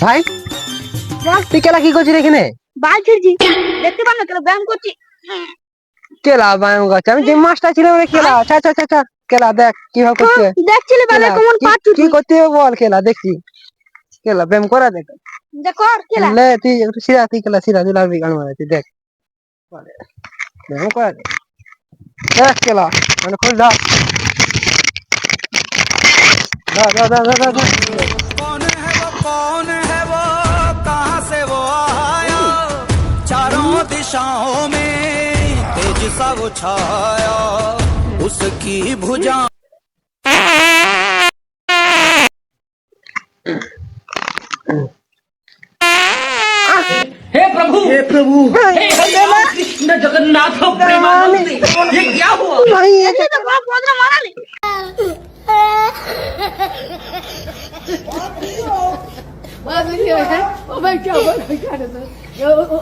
ভাই? তুই কেলা কি করছিস এখানে? বাল ছিড়ছি। দেখতে পান না ব্যায়াম করছি। কেলা ব্যায়াম করছে। আমি যে মাস্টার ছিলাম রে কেলা। আচ্ছা আচ্ছা আচ্ছা, আচ্ছা কেলা দেখ কীভাবে করছে। দেখছিলি বেলা কেলা, কেমন কি- পাচ্ছু কি করতে হবে বল কেলা দেখছি। কেলা ব্যায়াম করা দেখ। দেখো লে তুই একটু সিধা তুই কেলা সিধা তুই লাগবি গান মারা তুই দেখ ব্যায়াম করা দেখ। দেখ কেলা মানে খোল দা দা দা দা দা দা दोनों दिशाओं में तेज सा वो छाया उसकी भुजा। हे प्रभु! हे प्रभु! हे कृष्ण जगन्नाथ ये क्या हुआ? ये तो बाप मारा नहीं ओ भाई क्या बोल क्या